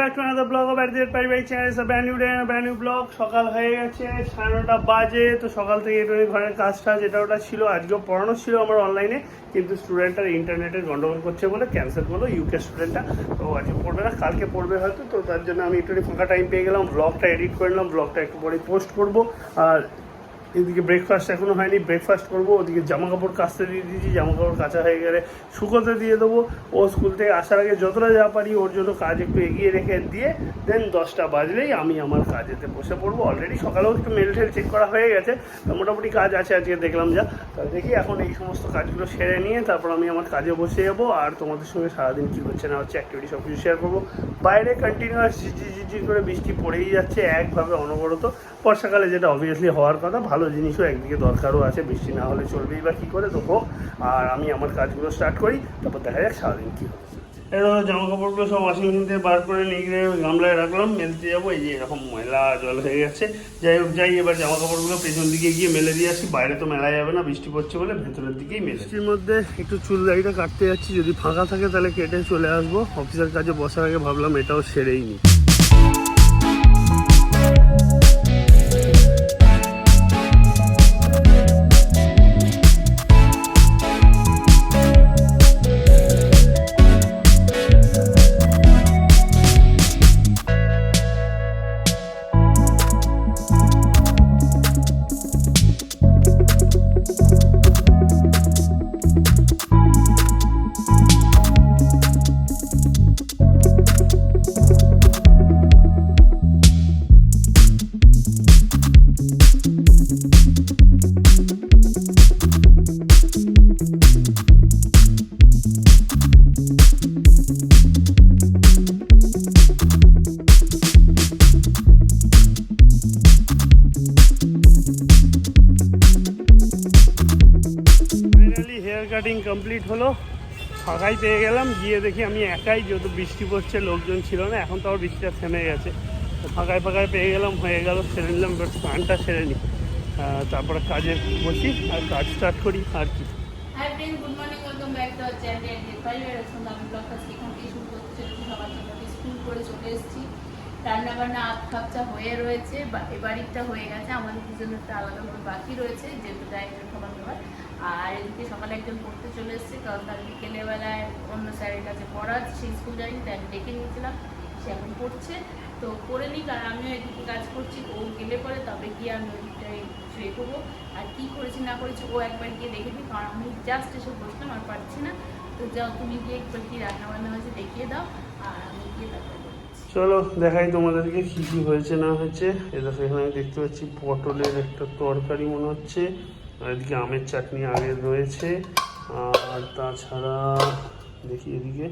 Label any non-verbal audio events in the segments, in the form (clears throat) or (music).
Back to another blog of at Pari by channel brand new day brand new blog সকাল হয়ে গেছে, সাড়ে নটা বাজে। তো সকাল থেকে একটু ঘরের কাজটা যেটা ওটা ছিল, আজকেও পড়ানো ছিল আমার অনলাইনে কিন্তু স্টুডেন্টরা ইন্টারনেটে গন্ডগোল করছে বলে ক্যান্সেল করল ইউকে স্টুডেন্টটা তো আজকে পড়বে না, কালকে পড়বে হয়তো। তো তার জন্য আমি একটু ফাঁকা টাইম পেয়ে গেলাম। ব্লগটা এডিট করে নিলাম ব্লগটা একটু পরে পোস্ট করব। আর এদিকে ব্রেকফাস্ট এখনও হয়নি ব্রেকফাস্ট করব, ওদিকে জামা কাপড় কাচতে দিয়ে দিয়েছি জামা কাপড় কাচা হয়ে গেলে শুকোতে দিয়ে দেবো। ও স্কুল থেকে আসার আগে যতটা যা পারি ওর জন্য কাজ একটু এগিয়ে রেখে দিয়ে দেন দশটা বাজলেই আমি আমার কাজেতে বসে পড়ব। অলরেডি সকালেও একটু মেল ঠেল চেক করা হয়ে গেছে মোটামুটি কাজ আছে আজকে, দেখলাম যা। তাহলে দেখি এখন এই সমস্ত কাজগুলো সেরে নিয়ে তারপর আমি আমার কাজে বসে যাব আর তোমাদের সঙ্গে সারাদিন কী হচ্ছে না হচ্ছে অ্যাক্টিভিটি সব কিছু শেয়ার করব। বাইরে কন্টিনিউয়াস ঝিঝি ঝিঝি করে বৃষ্টি পড়েই যাচ্ছে, একভাবে অনবরত। বর্ষাকালে যেটা অবভিয়াসলি হওয়ার কথা, ভালো জিনিসও একদিকে দরকারও আছে বৃষ্টি না হলে চলবেই বা কী করে তো হোক আর আমি আমার কাজগুলো স্টার্ট করি তারপর দেখা যাক সারাদিন কী হচ্ছে এরকম জামা কাপড়গুলো সব ওয়াশিং মেশিন থেকে বার করে নিয়ে গিয়ে গামলায় রাখলাম মেলতে যাব এই যে এরকম ময়লা জল হয়ে গেছে। যাই হোক যাই এবার জামা কাপড়গুলো পেছন দিকে গিয়ে মেলে দিয়ে আসি বাইরে তো মেলা যাবে না বৃষ্টি পড়ছে বলে ভেতরের দিকেই মেলে। বৃষ্টির মধ্যে একটু চুল দাড়িটা কাটতে যাচ্ছি যদি ফাঁকা থাকে তাহলে কেটে চলে আসব। অফিসের কাজে বসার আগে ভাবলাম এটাও সেরেই নিই কমপ্লিট হলো। ফাঁকাই পেয়ে গেলাম। গিয়ে দেখি আমি একাই, যেহেতু বৃষ্টি পড়ছে, লোকজন ছিল না, এখন তো আবার বৃষ্টিটা থেমে গেছে। ফাঁকায় ফাঁকায় পেয়ে গেলাম, হয়ে গেল, সেরে নিলাম, এবার স্নানটা সেরে নিই। তারপরে কাজে বসি, আর কাজ স্টার্ট করি, আর কি। করে রান্না আপ খাপচা হয়ে রয়েছে, বা- এ বাড়িটা হয়ে গেছে। আমাদের দুজনের একটা আলাদাভাবে বাকি রয়েছে, যেহেতু ডাইরেক্টের খাবার দাবার আর এদিকে সকালে একজন পড়তে চলে এসেছে, কারণ তার বিকেলে বেলায় অন্য স্যারের কাছে পড়া সেই স্কুল যায়নি, তাই আমি ডেকে নিয়েছিলাম, সে এখন পড়ছে। তো করে নিই কারণ আমিও এদিকে কাজ করছি ও গেলে পরে তবে গিয়ে আমি ওইদিকটায় শুয়ে করব আর কি করেছি না করেছি ও একবার গিয়ে দেখে দিই কারণ আমি জাস্ট এসে বসলাম আর পারছি না। তো যাও, তুমি গিয়ে একবার কি রান্না বান্না হয়েছে দেখিয়ে দাও, আর আমি গিয়ে তারপরে চলো, দেখাই তোমাদেরকে কী কী হয়েছে, না হয়েছে। এটা সেখানে আমি দেখতে পাচ্ছি পটলের একটা তরকারি মনে হচ্ছে। আর এদিকে আমের চাটনি আগে রয়েছে, আর তাছাড়া দেখি এদিকে,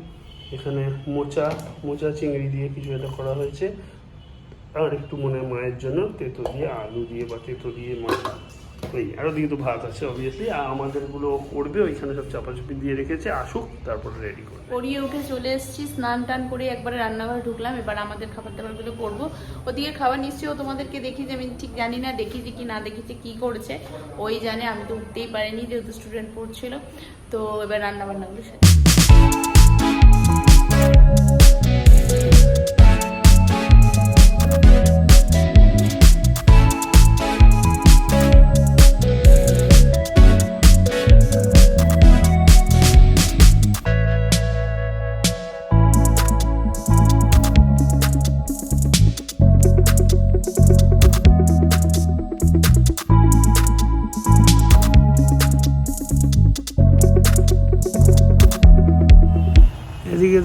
এখানে মোচা মোচা চিংড়ি দিয়ে কিছু একটা করা হয়েছে, আর একটু মনে মায়ের জন্য, তেঁতো দিয়ে আলু দিয়ে বা তেঁতো দিয়ে মাছ। ওই আরও ওদিকে তো ভাত আছে অবভিয়াসলি আর আমাদেরগুলো করবে, ওইখানে সব চাপাচুপি দিয়ে রেখেছে, আসুক, তারপরে রেডি করবে। পড়িয়ে উঠে চলে এসেছি, স্নান টান করে একবারে রান্নাঘরে ঢুকলাম, এবার আমাদের খাবার দাবারগুলো করব। ওদিকে খাবার নিশ্চয়ই তোমাদেরকে দেখি যে আমি ঠিক জানি না দেখেছি কি না দেখেছি কি করেছে। ওই জানে, আমি তো উঠতেই পারিনি, যেহেতু স্টুডেন্ট পড়ছিল। তো এবার রান্না বান্নাগুলো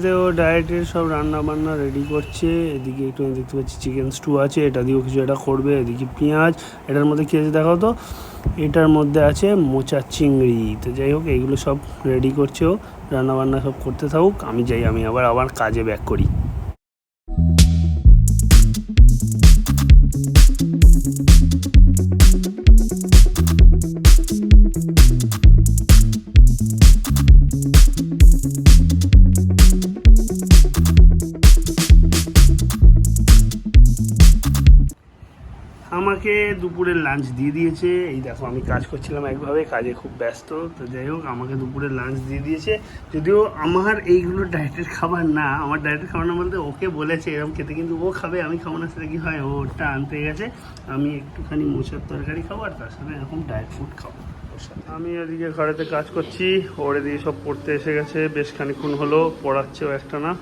সারি। ও ডায়েটের সব রান্না বান্না রেডি করছে, এদিকে একটু দেখতে পাচ্ছি চিকেন স্টু আছে, এটা দিয়েও কিছু এটা করবে, এদিকে পেঁয়াজ, এটার মধ্যে কী আছে দেখো তো এটার মধ্যে আছে মোচা চিংড়ি, তো যাই হোক এইগুলো সব রেডি করছে ও, রান্নাবান্না সব করতে থাকুক, আমি যাই, আমি আবার আবার কাজে ব্যাক করি আমাকে দুপুরের লাঞ্চ দিয়ে দিয়েছে। এই দেখো, আমি কাজ করছিলাম একভাবে, কাজে খুব ব্যস্ত, তো যাই হোক, আমাকে দুপুরের লাঞ্চ দিয়ে দিয়েছে। যদিও আমার এইগুলো ডায়েটের খাবার না, আমার ডায়েটের খাবার না বলতে ওকে বলেছে এরকম খেতে, কিন্তু ও খাবে, আমি খাব না, সেটা কি হয় ওটা আনতে গেছে। আমি একটুখানি মোচার তরকারি খাব, আর তার সাথে এরকম ডায়েট ফুড খাব। আমি এদিকে ঘরেতে কাজ করছি, ওর এদিকে সব পড়তে এসে গেছে, বেশ খানিক্ষণ হলো, পড়াচ্ছেও একটা না।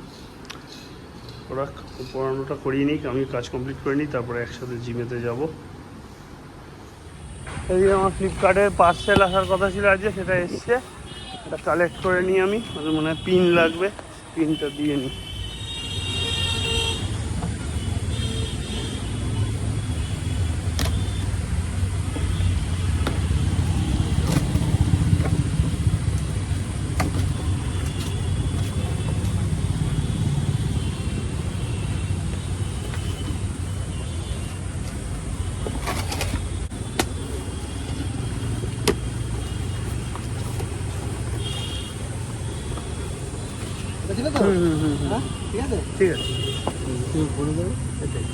ওরা পড়ানোটা করিয়ে নিই আমি কাজ কমপ্লিট করে নিই, তারপরে একসাথে জিমেতে যাব। এই যে আমার ফ্লিপকার্টের পার্সেল আসার কথা ছিল আজকে, সেটা এসছে। এটা কালেক্ট করে নিই আমি মনে হয় পিন লাগবে। পিনটা দিয়ে নিই। ছিল তো হুম হুম হুম হুম। হ্যাঁ ঠিক আছে ঠিক আছে তুমি বলে দেবে এটাই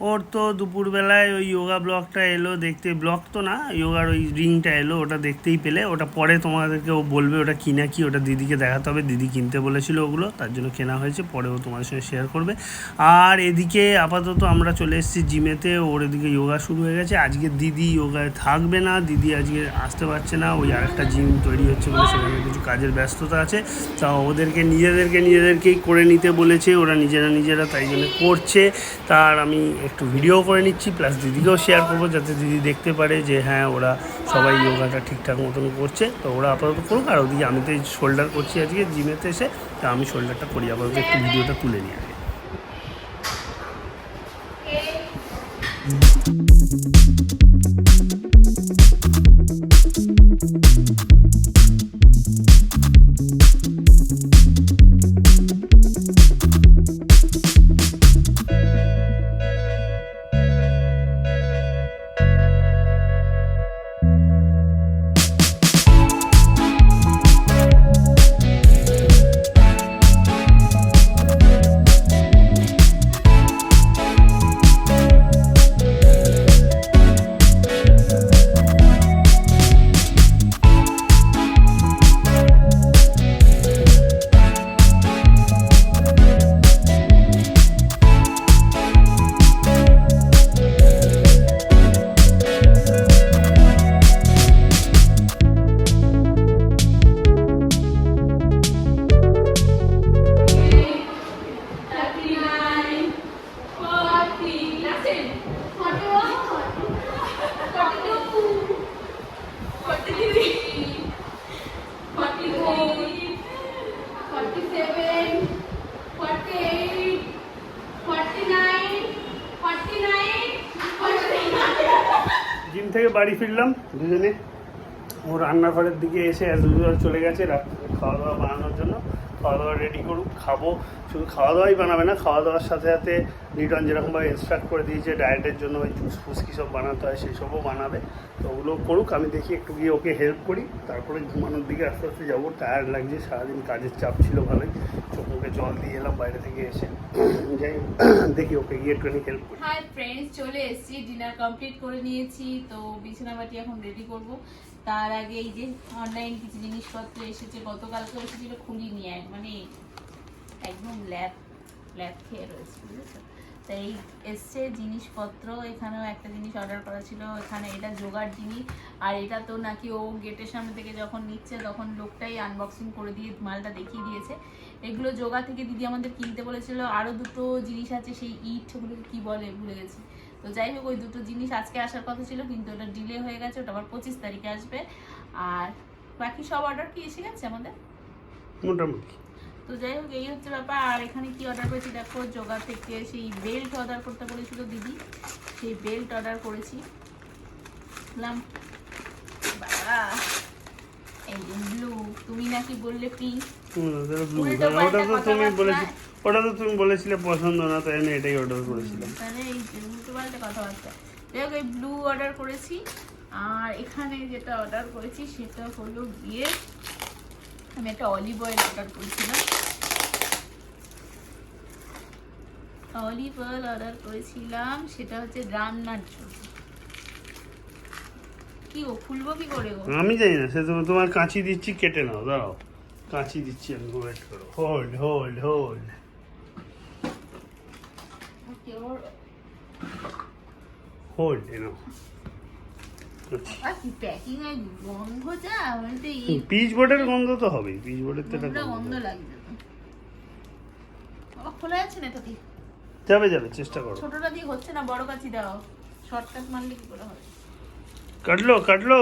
ওর তো দুপুরবেলায় ওই যোগা ব্লগটা এলো দেখতে ব্লগ তো না যোগার ওই রিংটা এলো, ওটা দেখতেই পেলে। ওটা পরে তোমাদেরকে ও বলবে ওটা কিনা কি, ওটা দিদিকে দেখাতে হবে। দিদি কিনতে বলেছিল ওগুলো, তার জন্য কেনা হয়েছে, পরে ও তোমাদের সঙ্গে শেয়ার করবে। আর এদিকে আপাতত আমরা চলে এসেছি জিমেতে, ওর এদিকে যোগা শুরু হয়ে গেছে। আজকে দিদি যোগায় থাকবে না, দিদি আজকে আসতে পারছে না। ওই আরেকটা জিম তৈরি হচ্ছে বলে সেখানে কিছু কাজের ব্যস্ততা আছে। তা ওদেরকে, নিজেদেরকে, নিজেদেরকেই করে নিতে বলেছে। ওরা নিজেরা নিজেরা তাই জন্য করছে। তার আমি একটু ভিডিও করে নিচ্ছি প্লাস দিদিকেও শেয়ার করব, যাতে দিদি দেখতে পারে যে হ্যাঁ ওরা সবাই যোগাটা ঠিকঠাক মতন করছে। তো ওরা আপাতত করুক, আর ওদিকে আমি তো শোল্ডার করছি আজকে জিমেতে এসে, তো আমি শোল্ডারটা করি, আপাতত একটু ভিডিওটা তুলে নিই আগে। থেকে বাড়ি ফিরলাম দুজনে। ও রান্নাঘরের দিকে এসে অ্যাজ ইউজুয়াল চলে গেছে খাওয়া দাওয়া বানানোর জন্য। খাওয়া দাওয়া রেডি করুক, খাব। শুধু খাওয়া দাওয়াই বানাবে না খাওয়া দাওয়ার সাথে সাথে রিটার্ন যেরকমভাবে ইনস্ট্রাক্ট করে দিয়েছে ডায়েটের জন্য ওই জুস ফুস কী সব বানাতে হয় সেই সবও বানাবে। তো ওগুলো করুক, আমি দেখি একটু গিয়ে ওকে হেল্প করি, তারপরে ঘুমানোর দিকে আস্তে আস্তে যাব। টায়ার্ড লাগছে, সারাদিন কাজের চাপ ছিল ভালোই, চোখ মুখে জল দিয়ে এলাম, বাইরে থেকে এসে (clears throat) যাই দেখি ওকে গিয়ে একটুখানি হেল্প করি। হাই ফ্রেন্ডস চলে এসেছি ডিনার কমপ্লিট করে নিয়েছি, তো বিছানাবাটি এখন রেডি করব। তার আগে এই যে অনলাইন কিছু জিনিসপত্র এসেছে গতকালকে এসেছিল খুলিনি এক মানে একদম ল্যাব ল্যাব খেয়ে রয়েছে, বুঝেছ? তাই এসছে জিনিসপত্র, এখানেও একটা জিনিস অর্ডার করা ছিল এখানে এটা জোগাড় জিনিস, আর এটা তো নাকি ও গেটের সামনে থেকে যখন নিচ্ছে, তখন লোকটাই আনবক্সিং করে দিয়ে মালটা দেখিয়ে দিয়েছে। এগুলো জোগা থেকে দিদি আমাদের কিনতে বলেছিল আরও দুটো জিনিস আছে, সেই ইট ওগুলোকে কী বলে, ভুলে গেছি। তো যাই হোক, ওই দুটো জিনিস আজকে আসার কথা ছিল, কিন্তু ওটা ডিলে হয়ে গেছে, ওটা আবার পঁচিশ তারিখে আসবে। আর বাকি সব অর্ডার কি এসে গেছে আমাদের? মোটামুটি। তো যাই হোক এই হচ্ছে ব্যাপার। আর এখানে কি অর্ডার করেছি? দেখো যোগা থেকে সেই বেল্ট অর্ডার করতে বলেছিল দিদি। সেই বেল্ট অর্ডার করেছি। বাবা এই ব্লু তুমি নাকি বললে পিঙ্ক হুম, ওটা। তো তুমি কথাবার্তা। ওটা তো তুমি বলেছিলে পছন্দ না তাই আমি এটাই অর্ডার করেছিলাম। তাহলে এই উল্টো পাল্টা কথাবার্তা যাই হোক এই ব্লু অর্ডার করেছি। আর এখানে যেটা অর্ডার করেছি সেটা হলো গিয়ে আমি একটা অলিভ অয়েল অর্ডার করেছিলাম। অলিভ অয়েল অর্ডার করেছিলাম সেটা হচ্ছে রান্নার জন্য কি ও খুলবো কি করে গো? আমি জানি না সে তোমার তোমার কাঁচি দিচ্ছি কেটে নাও দাঁড়াও। কাঁচি দিচ্ছি আমি ওয়েট করো। Hold hold hold hold ENO pitch বোর্ডের গন্ধ তো হবেই পিচ বোর্ডের তো একটা গন্ধ। বাবা, খোলা যাচ্ছে না যাবে যাবে চেষ্টা করো। ছোটটা দিয়ে হচ্ছে না বড় কাছি দাও। শর্টকাট মারলে কি করে হবে? কাটলো কাটলো।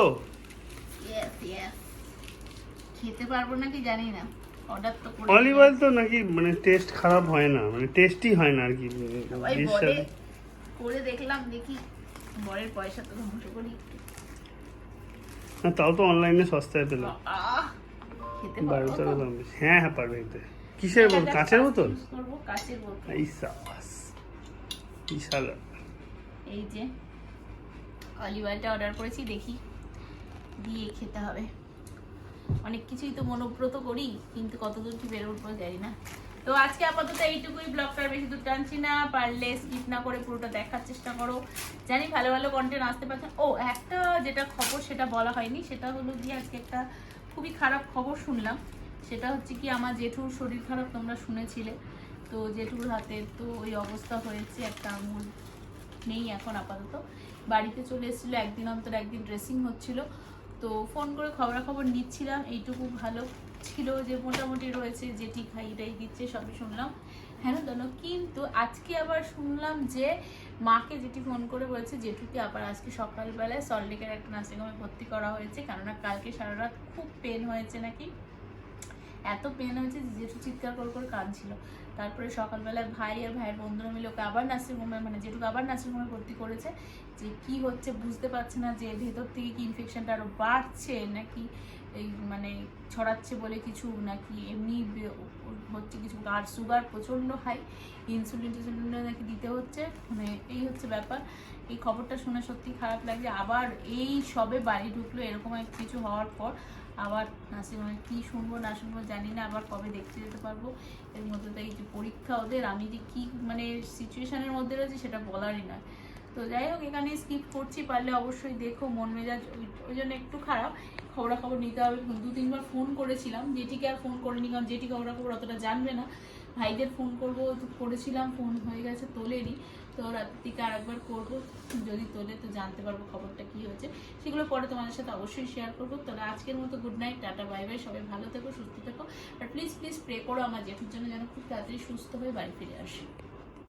খেতে পারব নাকি জানি না। অর্ডার তো করে অলিভ অয়েল তো নাকি মানে টেস্ট খারাপ হয় না মানে টেস্টই হয় না আর কি। করে দেখলাম দেখি। বরের পয়সা তো ধ্বংস করি। (laughs) তাও তো অনলাইনে সস্তায় পেলাম। বারো তেরো দাম বেশি। হ্যাঁ হ্যাঁ পারবে এতে কিসের বোতল? কাঁচের বোতল? এই সাবাস বিশাল এই যে অলিভ অয়েলটা অর্ডার করেছি দেখি। দিয়ে খেতে হবে। অনেক কিছুই তো মনোব্রত করি কিন্তু কতদূর কি বেরো উঠবো জানি না। তো আজকে আপাতত এইটুকুই ব্লগটার বেশি দূর টানছি না, পারলে স্কিপ না করে পুরোটা দেখার চেষ্টা করো। জানি ভালো ভালো কন্টেন্ট আসতে পারছেন ও, একটা যেটা খবর সেটা বলা হয়নি, সেটা হলো গিয়ে আজকে একটা খুবই খারাপ খবর শুনলাম। সেটা হচ্ছে কি, আমার জেঠুর শরীর খারাপ, তোমরা শুনেছিলে। তো জেঠুর হাতে তো ওই অবস্থা হয়েছে, একটা আঙুল নেই এখন আপাতত। বাড়িতে চলে এসেছিল, একদিন অন্তর একদিন ড্রেসিং হচ্ছিল। তো ফোন করে খবরাখবর নিচ্ছিলাম, এইটুকু ভালো। ছিল যে মোটামুটি রয়েছে যেটি খাইটাই দিচ্ছে, সবই শুনলাম। হ্যাঁ দানো, কিন্তু আজকে আবার শুনলাম যে মাকে যেটি ফোন করে বলেছে, জেঠুকে আবার আজকে সকালবেলায় সল্টলেকের একটা নার্সিংহোমে ভর্তি করা হয়েছে, কেননা কালকে সারা রাত খুব পেন হয়েছে নাকি? এত পেন হয়েছে যে জেঠু চিৎকার করে করে কাঁদছিল। তারপরে সকালবেলায় ভাই আর ভাইয়ের বন্ধুরা মিলে ওকে আবার নার্সিংহোমে মানে যেটুকু আবার নার্সিংহোমে ভর্তি করেছে, যে কি হচ্ছে বুঝতে পারছে না যে ভেতর থেকে কি ইনফেকশনটা আরও বাড়ছে নাকি এই মানে ছড়াচ্ছে বলে কিছু, নাকি এমনি হচ্ছে কিছু আর সুগার প্রচণ্ড হাই ইনসুলিন টিনসুলিন নাকি দিতে হচ্ছে মানে এই হচ্ছে ব্যাপার। এই খবরটা শুনে সত্যি খারাপ লাগছে। আবার এই সবে বাড়ি ঢুকলো এরকম কিছু হওয়ার পর আবার নার্সিংহোমে কী শুনব, না শুনব জানি না, আবার কবে দেখতে যেতে পারব। এর মধ্যে তো এই যে পরীক্ষা ওদের, আমি যে কী মানে সিচুয়েশানের মধ্যে রয়েছে সেটা বলারই নয়। তো যাই হোক, এখানে স্কিপ করছি, পারলে অবশ্যই দেখো, মন মেজাজ ওই- জন্য একটু খারাপ। খবরাখবর নিতে হবে। দু তিনবার ফোন করেছিলাম, জেঠিকে আর ফোন করিনি, কারণ জেঠি খবরাখবর অতটা জানবে না। ভাইদের ফোন করব করেছিলাম ফোন হয়ে গেছে তোলেনি তো রাতের দিকে আরেকবার করব। যদি তোলে তো জানতে পারব খবরটা কি হয়েছে, সেগুলো পরে তোমাদের সাথে অবশ্যই শেয়ার করব। তাহলে আজকের মতো good night tata bye bye সবাই ভালো থেকো, সুস্থ থেকো। আর প্লিজ প্লিজ প্রে করো আমার জেঠুর জন্য যেন খুব তাড়াতাড়ি সুস্থ হয়ে বাড়ি ফিরে আসে।